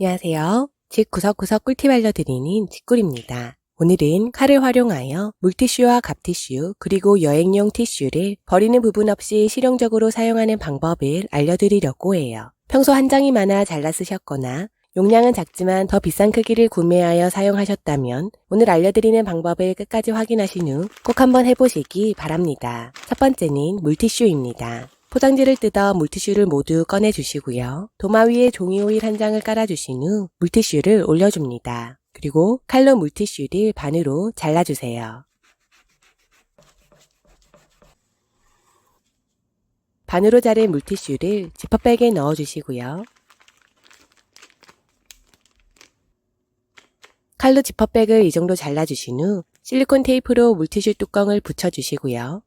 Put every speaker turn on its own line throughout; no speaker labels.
안녕하세요. 집 구석구석 꿀팁 알려드리는 직꿀입니다. 오늘은 칼을 활용하여 물티슈와 갑티슈 그리고 여행용 티슈를 버리는 부분 없이 실용적으로 사용하는 방법을 알려드리려고 해요. 평소 한 장이 많아 잘라 쓰셨거나 용량은 작지만 더 비싼 크기를 구매하여 사용하셨다면 오늘 알려드리는 방법을 끝까지 확인하신 후 꼭 한번 해보시기 바랍니다. 첫 번째는 물티슈입니다. 포장지를 뜯어 물티슈를 모두 꺼내주시고요. 도마 위에 종이 오일 한 장을 깔아주신 후 물티슈를 올려줍니다. 그리고 칼로 물티슈를 반으로 잘라주세요. 반으로 자른 물티슈를 지퍼백에 넣어주시고요. 칼로 지퍼백을 이 정도 잘라주신 후 실리콘 테이프로 물티슈 뚜껑을 붙여주시고요.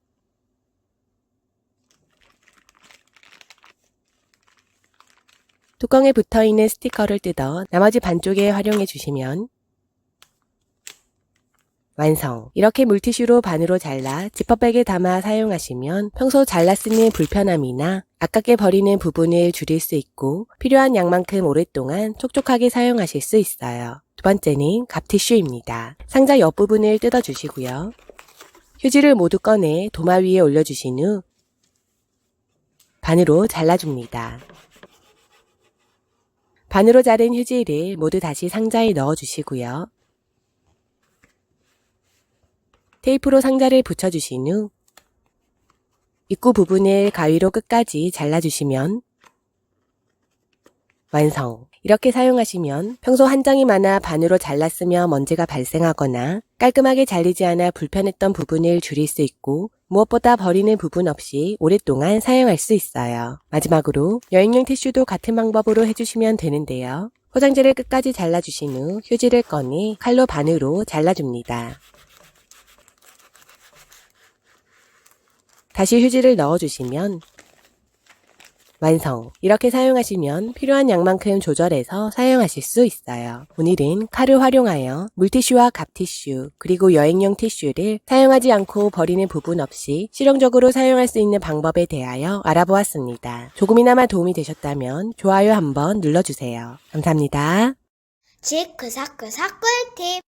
뚜껑에 붙어 있는 스티커를 뜯어 나머지 반쪽에 활용해 주시면 완성. 이렇게 물티슈로 반으로 잘라 지퍼백에 담아 사용하시면 평소 잘라 쓰는 불편함이나 아깝게 버리는 부분을 줄일 수 있고 필요한 양만큼 오랫동안 촉촉하게 사용하실 수 있어요. 두 번째는 갑티슈입니다. 상자 옆부분을 뜯어주시고요. 휴지를 모두 꺼내 도마 위에 올려주신 후 반으로 잘라줍니다. 반으로 자른 휴지를 모두 다시 상자에 넣어주시고요. 테이프로 상자를 붙여주신 후 입구 부분을 가위로 끝까지 잘라주시면 완성. 이렇게 사용하시면 평소 한 장이 많아 반으로 잘랐으며 먼지가 발생하거나 깔끔하게 잘리지 않아 불편했던 부분을 줄일 수 있고 무엇보다 버리는 부분 없이 오랫동안 사용할 수 있어요. 마지막으로 여행용 티슈도 같은 방법으로 해주시면 되는데요. 포장지를 끝까지 잘라주신 후 휴지를 꺼내 칼로 반으로 잘라줍니다. 다시 휴지를 넣어주시면 완성. 이렇게 사용하시면 필요한 양만큼 조절해서 사용하실 수 있어요. 오늘은 칼을 활용하여 물티슈와 갑티슈 그리고 여행용 티슈를 사용하지 않고 버리는 부분 없이 실용적으로 사용할 수 있는 방법에 대하여 알아보았습니다. 조금이나마 도움이 되셨다면 좋아요 한번 눌러주세요. 감사합니다.
집 구석구석 꿀팁